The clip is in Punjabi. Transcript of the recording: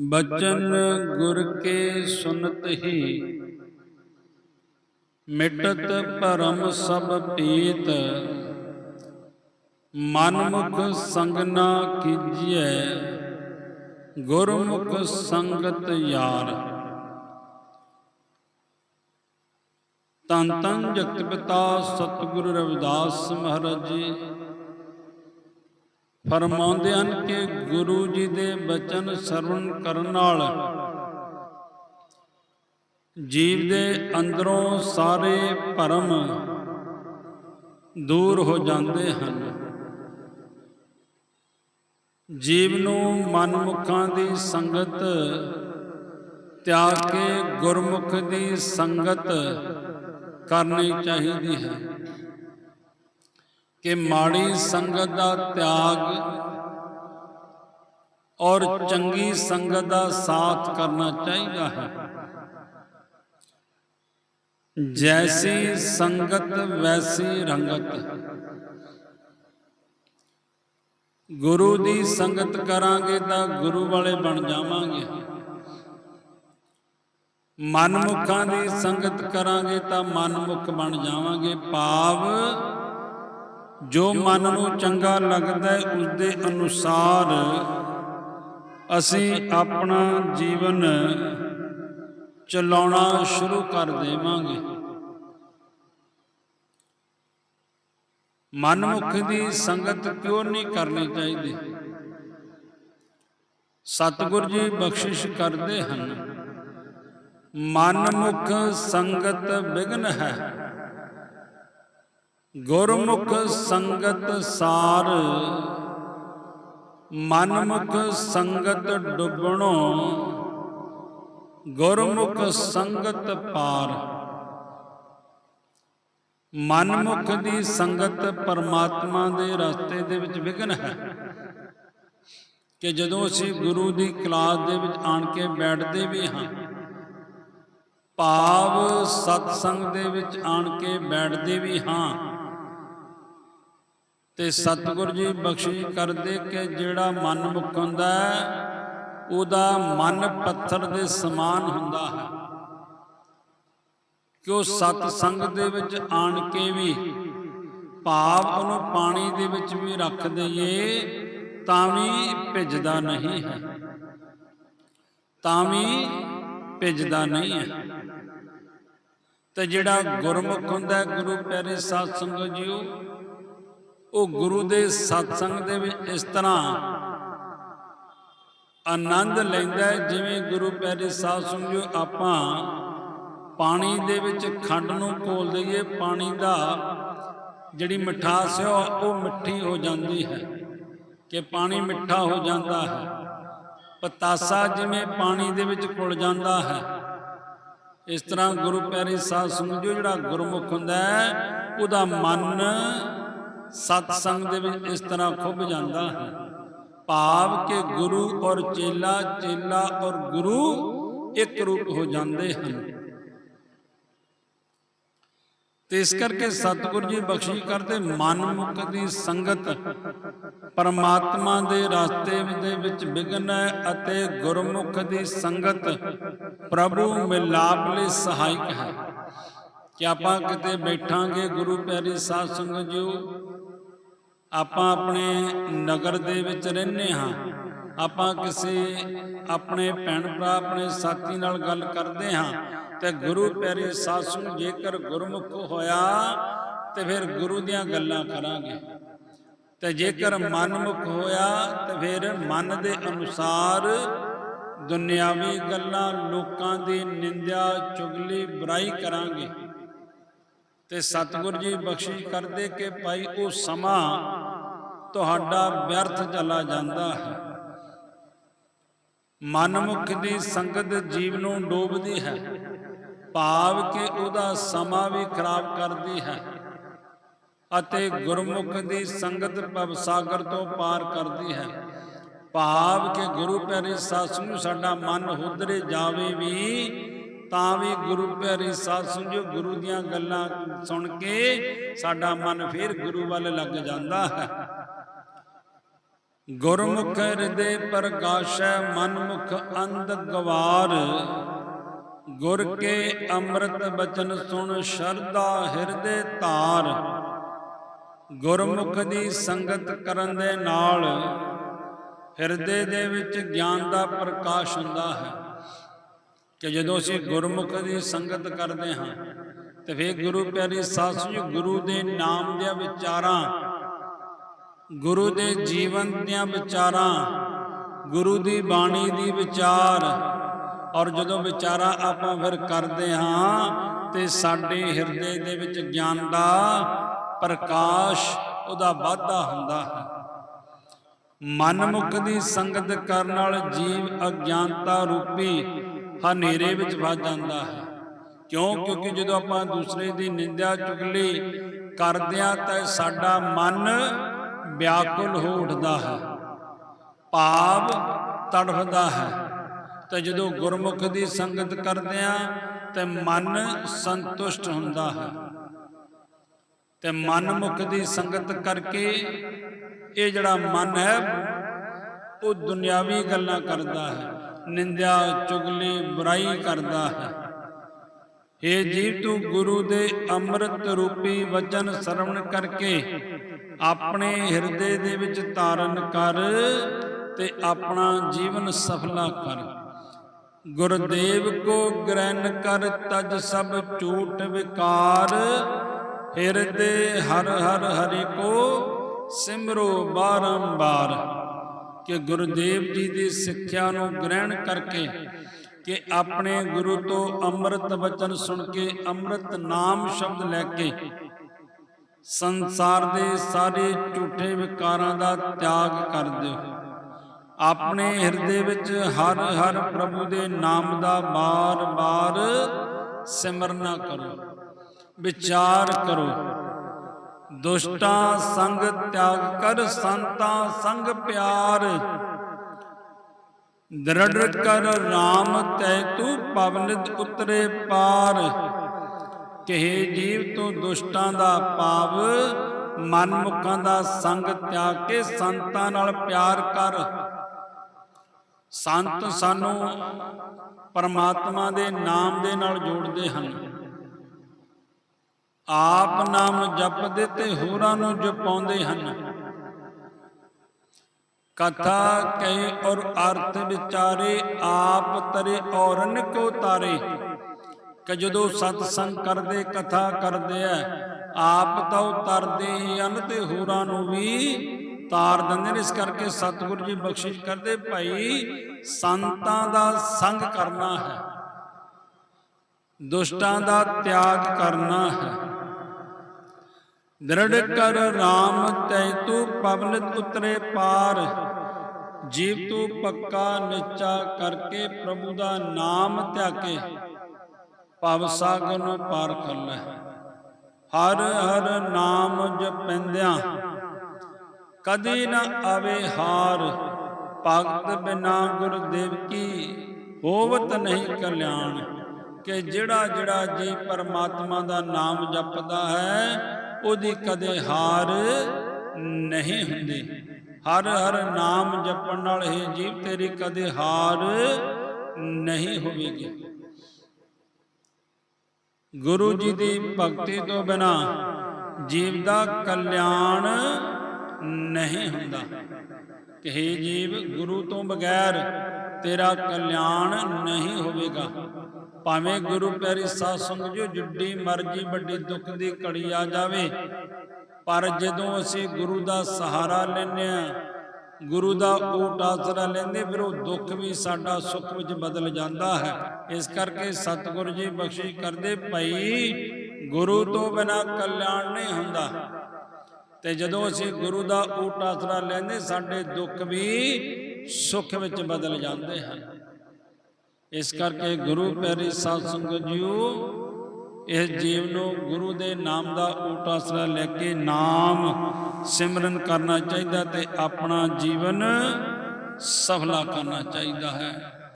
ਬਚਨ ਗੁਰ ਕੇ ਸੁਨਤ ਹੀ। ਮਿਟਤ ਭਰਮ ਸਭ ਪੀਤ। ਮਨ ਮੁਖ ਸੰਗ ਨਾ ਕੀਜੀਐ। ਗੁਰਮੁਖ ਸੰਗਤ ਯਾਰ। ਤਨ ਤਨ ਜਗਤ ਪਿਤਾ ਸਤਿਗੁਰੂ ਰਵਿਦਾਸ ਮਹਾਰਾਜ ਜੀ। ਫਰਮਾਉਂਦੇ ਹਨ ਕਿ ਗੁਰੂ ਜੀ ਦੇ ਬਚਨ ਸਰਵਣ ਕਰਨ ਨਾਲ ਜੀਵ ਦੇ ਅੰਦਰੋਂ ਸਾਰੇ ਭਰਮ ਦੂਰ ਹੋ ਜਾਂਦੇ ਹਨ। ਜੀਵ ਨੂੰ ਮਨਮੁਖਾਂ ਦੀ ਸੰਗਤ, ਤਿਆਗ ਕੇ ਗੁਰਮੁਖ ਦੀ ਸੰਗਤ ਕਰਨੀ ਚਾਹੀਦੀ ਹੈ। ਕਿ ਮਾੜੀ ਸੰਗਤ ਦਾ ਤਿਆਗ ਔਰ ਚੰਗੀ ਸੰਗਤ ਦਾ ਸਾਥ ਕਰਨਾ ਚਾਹੀਦਾ ਹੈ। ਜੈਸੀ ਸੰਗਤ, ਵੈਸੀ ਰੰਗਤ। ਗੁਰੂ ਦੀ ਸੰਗਤ ਕਰਾਂਗੇ ਤਾਂ ਗੁਰੂ ਵਾਲੇ ਬਣ ਜਾਵਾਂਗੇ। ਮਨਮੁਖਾਂ ਦੀ ਸੰਗਤ ਕਰਾਂਗੇ ਤਾਂ ਮਨਮੁਖ ਬਣ ਜਾਵਾਂਗੇ। ਭਾਵ ਜੋ ਮਨ ਨੂੰ ਚੰਗਾ ਲੱਗਦਾ ਹੈ ਉਸ ਦੇ ਅਨੁਸਾਰ ਅਸੀਂ ਆਪਣਾ ਜੀਵਨ ਚਲਾਉਣਾ ਸ਼ੁਰੂ ਕਰ ਦੇਵਾਂਗੇ। ਮਨਮੁਖ ਦੀ ਸੰਗਤ ਕਿਉਂ ਨਹੀਂ ਕਰਨੀ ਚਾਹੀਦੀ? ਸਤਿਗੁਰ ਜੀ ਬਖਸ਼ਿਸ਼ ਕਰਦੇ ਹਨ, ਮਨਮੁਖ ਸੰਗਤ ਬਿਗਨ ਹੈ। ਗੁਰਮੁਖ ਸੰਗਤ ਸਾਰ, ਮਨਮੁਖ ਸੰਗਤ ਡੁੱਬਣੋ, ਗੁਰਮੁਖ ਸੰਗਤ ਪਾਰ। ਮਨਮੁਖ ਦੀ ਸੰਗਤ ਪਰਮਾਤਮਾ ਦੇ ਰਸਤੇ ਦੇ ਵਿੱਚ ਵਿਘਨ ਹੈ ਕਿ ਜਦੋਂ ਅਸੀਂ ਗੁਰੂ ਦੀ ਕਲਾਸ ਦੇ ਵਿੱਚ ਆਣ ਕੇ ਬੈਠਦੇ ਵੀ ਹਾਂ, ਭਾਵ ਸਤਸੰਗ ਦੇ ਵਿੱਚ ਆਣ ਕੇ ਬੈਠਦੇ ਵੀ ਹਾਂ ਤੇ ਸਤਿਗੁਰ ਜੀ ਬਖਸ਼ਿਸ਼ ਕਰਦੇ ਕਿ ਜਿਹੜਾ ਮਨ ਮੁਖ ਹੁੰਦਾ ਉਹਦਾ ਮਨ ਪੱਥਰ ਦੇ ਸਮਾਨ ਹੁੰਦਾ ਹੈ। ਕਿ ਉਹ ਸਤ ਸੰਗ ਦੇ ਵਿੱਚ ਆਣ ਕੇ ਵੀ ਭਾਵ ਉਹਨੂੰ ਪਾਣੀ ਦੇ ਵਿੱਚ ਵੀ ਰੱਖ ਦਈਏ, ਤਾਂ ਵੀ ਭਿੱਜਦਾ ਨਹੀਂ ਹੈ। ਤਾਂ ਵੀ ਭਿੱਜਦਾ ਨਹੀਂ ਹੈ। ਤੇ ਜਿਹੜਾ ਗੁਰਮੁਖ ਹੁੰਦਾ ਗੁਰੂ ਪਿਆਰੇ ਸਾਧ ਸੰਗਤ ਜੀਓ ਉਹ ਗੁਰੂ ਦੇ ਸਤਸੰਗ ਦੇ ਵਿੱਚ ਇਸ ਤਰ੍ਹਾਂ ਆਨੰਦ ਲੈਂਦਾ ਜਿਵੇਂ ਗੁਰੂ ਪਿਆਰੇ ਸਾਧ ਸੰਗਿਓ, ਆਪਾਂ ਪਾਣੀ ਦੇ ਵਿੱਚ ਖੰਡ ਨੂੰ ਘੋਲ ਦਈਏ, ਪਾਣੀ ਦਾ ਜਿਹੜੀ ਮਿਠਾਸ ਹੈ, ਉਹ ਮਿੱਠੀ ਹੋ ਜਾਂਦੀ ਹੈ, ਕਿ ਪਾਣੀ ਮਿੱਠਾ ਹੋ ਜਾਂਦਾ ਹੈ। ਪਤਾਸਾ ਜਿਵੇਂ ਪਾਣੀ ਦੇ ਵਿੱਚ ਘੁਲ ਜਾਂਦਾ ਹੈ। ਇਸ ਤਰ੍ਹਾਂ ਗੁਰੂ ਪਿਆਰੇ ਸਾਧ ਸੰਗਤ ਜਿਹੜਾ ਗੁਰਮੁਖ ਹੁੰਦਾ ਹੈ, ਉਹਦਾ ਮਨ ਸਤ ਸੰਗ ਦੇ ਵਿੱਚ ਇਸ ਤਰ੍ਹਾਂ ਖੁੱਭ ਜਾਂਦਾ ਹੈ। ਭਾਵ ਕਿ ਗੁਰੂ ਔਰ ਚੇਲਾ ਚੇਲਾ ਔਰ ਗੁਰੂ ਇੱਕ ਰੂਪ ਹੋ ਜਾਂਦੇ ਹਨ। ਤੇ ਇਸ ਕਰਕੇ ਸਤਿਗੁਰ ਜੀ ਬਖਸ਼ੀ ਕਰਦੇ ਮਨ ਦੀ ਸੰਗਤ ਪਰਮਾਤਮਾ ਦੇ ਰਸਤੇ ਦੇ ਵਿੱਚ ਵਿਗਨ ਹੈ ਅਤੇ ਗੁਰਮੁਖ ਦੀ ਸੰਗਤ ਪ੍ਰਭੂ ਮਿਲਾਪ ਲਈ ਸਹਾਇਕ ਹੈ। ਕਿ ਆਪਾਂ ਕਿਤੇ ਬੈਠਾਂਗੇ, ਗੁਰੂ ਪਿਆਰੀ ਸਾਧ ਸੰਗਤ ਜੀਓ ਆਪਾਂ ਆਪਣੇ ਨਗਰ ਦੇ ਵਿੱਚ ਰਹਿੰਦੇ ਹਾਂ। ਆਪਾਂ ਕਿਸੇ ਆਪਣੇ ਭੈਣ ਭਰਾ, ਆਪਣੇ ਸਾਥੀ ਨਾਲ ਗੱਲ ਕਰਦੇ ਹਾਂ ਤੇ ਗੁਰੂ ਪਿਆਰੇ ਸਾਧ ਸੰਗਤ ਜੇਕਰ ਗੁਰਮੁਖ ਹੋਇਆ ਤੇ ਫਿਰ ਗੁਰੂ ਦੀਆਂ ਗੱਲਾਂ ਕਰਾਂਗੇ। ਤੇ ਜੇਕਰ ਮਨਮੁਖ ਹੋਇਆ ਤੇ ਫਿਰ ਮਨ ਦੇ ਅਨੁਸਾਰ ਦੁਨਿਆਵੀ ਗੱਲਾਂ, ਲੋਕਾਂ ਦੀ ਨਿੰਦਿਆ, ਚੁਗਲੀ, ਬੁਰਾਈ ਕਰਾਂਗੇ। ਤੇ ਸਤਿਗੁਰ ਜੀ ਬਖਸ਼ਿਸ਼ ਕਰਦੇ ਕਿ ਭਾਈ ਉਹ ਸਮਾਂ ਤੁਹਾਡਾ ਵਿਅਰਥ ਚਲਾ ਜਾਂਦਾ ਹੈ। ਮਨਮੁਖ ਦੀ ਸੰਗਤ ਜੀਵ ਨੂੰ ਡੋਬਦੀ ਹੈ। ਭਾਵ ਕਿ ਉਹਦਾ ਸਮਾਂ ਵੀ ਖਰਾਬ ਕਰਦੀ ਹੈ ਅਤੇ ਗੁਰਮੁਖ ਦੀ ਸੰਗਤ ਭਵ ਸਾਗਰ ਤੋਂ ਪਾਰ ਕਰਦੀ ਹੈ। ਭਾਵ ਕਿ ਗੁਰੂ ਪਿਆਰੇ ਸਾਧ ਸੰਗਤ ਸਾਡਾ ਮਨ ਹੁਦਰੇ ਜਾਵੇ ਵੀ, ਤਾਂ ਵੀ ਗੁਰੂ ਪਿਆਰੇ ਸਾਧ ਜੋ ਗੁਰੂ ਦੀਆਂ ਗੱਲਾਂ ਸੁਣ ਕੇ ਸਾਡਾ ਮਨ ਫਿਰ ਗੁਰੂ ਵੱਲ ਲੱਗ ਜਾਂਦਾ ਹੈ। ਗੁਰਮੁਖ ਹਿਰਦੇ ਪ੍ਰਗਾਸ਼ੈ ਮਨਮੁਖ ਅੰਧ ਗਵਾਰ। ਗੁਰ ਕੇ ਅੰਮ੍ਰਿਤ ਬਚਨ ਸੁਣ ਸ਼ਰਧਾ ਹਿਰਦੇ ਧਾਰ। ਗੁਰਮੁਖ ਦੀ ਸੰਗਤ ਕਰਨ ਦੇ ਨਾਲ ਹਿਰਦੇ ਦੇ ਵਿੱਚ ਗਿਆਨ ਦਾ ਪ੍ਰਕਾਸ਼ ਹੁੰਦਾ ਹੈ। ਕਿ ਜਦੋਂ ਅਸੀਂ ਗੁਰਮੁਖ ਦੀ ਸੰਗਤ ਕਰਦੇ ਹਾਂ, ਤੇ ਫਿਰ ਗੁਰੂ ਪਿਆਰੀ ਸਾਧ ਜੀ ਗੁਰੂ ਦੇ ਨਾਮ ਦੀਆਂ ਵਿਚਾਰਾਂ ਗੁਰੂ ਦੇ ਜੀਵਨ ਦੀਆਂ ਵਿਚਾਰਾਂ, ਗੁਰੂ ਦੀ ਬਾਣੀ ਦੀ ਵਿਚਾਰ। ਔਰ ਜਦੋਂ ਵਿਚਾਰਾਂ ਆਪਾਂ ਫਿਰ ਕਰਦੇ ਹਾਂ, ਤੇ ਸਾਡੇ ਹਿਰਦੇ ਦੇ ਵਿੱਚ ਗਿਆਨ ਦਾ ਪ੍ਰਕਾਸ਼ ਉਹਦਾ ਵਾਧਾ ਹੁੰਦਾ ਹੈ। ਮਨਮੁਖ ਦੀ ਸੰਗਤ ਕਰਨ ਨਾਲ ਜੀਵ ਅਗਿਆਨਤਾ ਰੂਪੀ ਹਨੇਰੇ ਵਿੱਚ ਫਸ ਜਾਂਦਾ ਹੈ। ਕਿਉਂ? ਕਿਉਂਕਿ ਜਦੋਂ ਆਪਾਂ ਦੂਸਰੇ ਦੀ ਨਿੰਦਿਆ ਚੁਗਲੀ ਕਰਦੇ ਆ ਤਾਂ ਸਾਡਾ ਮਨ ਵਿਆਕੁਲ ਹੋ ਉੱਠਦਾ ਹੈ, ਭਾਵ ਤੜਫਦਾ ਹੈ। ਤੇ ਜਦੋਂ ਗੁਰਮੁਖ ਦੀ ਸੰਗਤ ਕਰਦੇ ਆ, ਤੇ ਮਨ ਸੰਤੁਸ਼ਟ ਹੁੰਦਾ ਹੈ। ਤੇ ਮਨਮੁਖ ਦੀ ਸੰਗਤ ਕਰਕੇ ਇਹ ਜਿਹੜਾ ਮਨ ਹੈ, ਉਹ ਦੁਨਿਆਵੀ ਗੱਲਾਂ ਕਰਦਾ ਹੈ, ਨਿੰਦਿਆ, ਚੁਗਲੀ, ਬੁਰਾਈ ਕਰਦਾ ਹੈ। ਏ ਜੀਵ ਤੂੰ ਗੁਰੂ ਦੇ ਅੰਮ੍ਰਿਤ ਰੂਪੀ ਵਚਨ ਸਰਵਣ ਕਰਕੇ ਆਪਣੇ ਹਿਰਦੇ ਦੇ ਵਿੱਚ ਧਾਰਨ ਕਰ ਤੇ ਆਪਣਾ ਜੀਵਨ ਸਫਲਾ ਕਰ। ਗੁਰਦੇਵ ਕੋ ਗ੍ਰਹਿਣ ਕਰ ਤਜ ਸਭ ਝੂਠ ਵਿਕਾਰ, ਹਿਰਦੇ ਹਰ ਹਰ ਹਰਿ ਕੋ ਸਿਮਰੋ ਬਾਰੰਬਾਰ। ਕਿ ਗੁਰਦੇਵ ਜੀ ਦੀ ਸਿੱਖਿਆ ਨੂੰ ਗ੍ਰਹਿਣ ਕਰਕੇ ਕਿ ਆਪਣੇ ਗੁਰੂ ਤੋਂ ਅੰਮ੍ਰਿਤ ਵਚਨ ਸੁਣ ਕੇ ਅੰਮ੍ਰਿਤ ਨਾਮ ਸ਼ਬਦ ਲੈ ਕੇ ਸੰਸਾਰ ਦੇ ਸਾਰੇ ਝੂਠੇ ਵਿਕਾਰਾਂ ਦਾ ਤਿਆਗ ਕਰ ਦਿਓ। ਆਪਣੇ ਹਿਰਦੇ ਵਿੱਚ ਹਰ ਹਰ ਪ੍ਰਭੂ ਦੇ ਨਾਮ ਦਾ ਬਾਰ-ਬਾਰ ਸਿਮਰਨਾ ਕਰੋ। ਵਿਚਾਰ ਕਰੋ। ਦੁਸ਼ਟਾਂ ਸੰਗ ਤਿਆਗ ਕਰ, ਸੰਤਾਂ ਸੰਗ ਪਿਆਰ ਦ੍ਰਿੜ ਕਰ RAM ਤੈ ਤੂੰ ਪਵਨਿਤ ਉਤਰੇ ਪਾਰ। ਕਹੇ ਜੀਵ ਤੋਂ ਦੁਸ਼ਟਾਂ ਦਾ ਭਾਵ ਮਨਮੁਖਾਂ ਦਾ ਸੰਗ ਤਿਆਗ ਕੇ ਸੰਤਾਂ ਨਾਲ ਪਿਆਰ ਕਰ। ਸੰਤ ਸਾਨੂੰ ਪਰਮਾਤਮਾ ਦੇ ਨਾਮ ਦੇ ਨਾਲ ਜੋੜਦੇ ਹਨ। ਆਪ ਨਾਮ ਜਪਦੇ ਤੇ ਹੋਰਾਂ ਨੂੰ ਜਪਾਉਂਦੇ ਹਨ। ਕਥਾ ਕਹੇ ਔਰ ਅਰਥ ਵਿਚਾਰੇ, ਆਪ ਤਰੇ ਔਰਨ ਕੋ ਤਾਰੇ? ਕਿ ਜਦੋਂ ਸਤ ਸੰਗ ਕਰਦੇ, ਕਥਾ ਕਰਦੇ ਆ ਆਪ ਤਾਂ ਉਤਰਦੇ ਹੀ ਹਨ ਤੇ ਹੋਰਾਂ ਨੂੰ ਵੀ ਤਾਰ ਦਿੰਦੇ ਨੇ। ਇਸ ਕਰਕੇ ਸਤਿਗੁਰੂ ਜੀ ਬਖਸ਼ਿਸ਼ ਕਰਦੇ, ਭਾਈ ਸੰਤਾਂ ਦਾ ਸੰਗ ਕਰਨਾ ਹੈ, ਦੁਸ਼ਟਾਂ ਦਾ ਤਿਆਗ ਕਰਨਾ ਹੈ। ਦ੍ਰਿੜ ਕਰ RAM ਤੈ ਤੂੰ ਪਵਨ ਉਤਰੇ ਪਾਰ। ਜੀਵ ਤੂੰ ਪੱਕਾ ਨਿਚਾ ਕਰਕੇ ਪ੍ਰਭੂ ਦਾ ਨਾਮ ਧਿਆਕੇ ਭਵ ਸਾਗਰ ਨੂੰ ਪਾਰ ਕਰ ਹਰ ਹਰ ਨਾਮ ਜਪੰਦਿਆਂ ਕਦੀ ਨਾ ਆਵੇ ਹਾਰ। ਭਗਤ ਬਿਨਾ ਗੁਰਦੇਵ ਕੀ ਹੋਵਤ ਨਹੀਂ ਕਲਿਆਣ। ਕਿ ਜਿਹੜਾ ਜਿਹੜਾ ਜੀ ਪਰਮਾਤਮਾ ਦਾ ਨਾਮ ਜਪਦਾ ਹੈ, ਉਹਦੀ ਕਦੇ ਹਾਰ ਨਹੀਂ ਹੁੰਦੀ। ਹਰ ਹਰ ਨਾਮ ਜਪਣ ਨਾਲ ਹੀ ਜੀਵ ਤੇਰੀ ਕਦੇ ਹਾਰ ਨਹੀਂ ਹੋਵੇਗੀ। ਗੁਰੂ ਜੀ ਦੀ ਭਗਤੀ ਤੋਂ ਬਿਨਾ ਜੀਵ ਦਾ ਕਲਿਆਣ ਨਹੀਂ ਹੁੰਦਾ। ਕਿ ਜੀਵ, ਗੁਰੂ ਤੋਂ ਬਗੈਰ ਤੇਰਾ ਕਲਿਆਣ ਨਹੀਂ ਹੋਵੇਗਾ। ਭਾਵੇਂ ਗੁਰੂ ਪਿਆਰੀ ਸਾਧ ਸੰਗਤ ਜੀ ਜਿੱਡੀ ਮਰਜ਼ੀ ਵੱਡੀ ਦੁੱਖ ਦੀ ਘੜੀ ਆ ਜਾਵੇ ਪਰ ਜਦੋਂ ਅਸੀਂ ਗੁਰੂ ਦਾ ਸਹਾਰਾ ਲੈਨੇ ਆ ਗੁਰੂ ਦਾ ਓਟ ਆਸਰਾ ਲੈਂਦੇ, ਫਿਰ ਉਹ ਦੁੱਖ ਵੀ ਸਾਡਾ ਸੁੱਖ ਵਿੱਚ ਬਦਲ ਜਾਂਦਾ ਹੈ। ਇਸ ਕਰਕੇ ਸਤਿਗੁਰੂ ਜੀ ਬਖਸ਼ਿਸ਼ ਕਰਦੇ, ਭਾਈ ਗੁਰੂ ਤੋਂ ਬਿਨਾ ਕਲਿਆਣ ਨਹੀਂ ਹੁੰਦਾ। ਤੇ ਜਦੋਂ ਅਸੀਂ ਗੁਰੂ ਦਾ ਓਟ ਆਸਰਾ ਲੈਂਦੇ, ਸਾਡੇ ਦੁੱਖ ਵੀ ਸੁੱਖ ਵਿੱਚ ਬਦਲ ਜਾਂਦੇ ਹਨ। ਇਸ ਕਰਕੇ ਗੁਰੂ ਪਿਆਰੀ ਸਾਧ ਸੰਗਤ ਜੀਓ ਇਸ ਜੀਵ ਨੂੰ ਗੁਰੂ ਦੇ ਨਾਮ ਦਾ ਓਟ ਆਸਰਾ ਲੈ ਕੇ ਨਾਮ ਸਿਮਰਨ ਕਰਨਾ ਚਾਹੀਦਾ ਤੇ ਆਪਣਾ ਜੀਵਨ ਸਫਲਾ ਕਰਨਾ ਚਾਹੀਦਾ ਹੈ।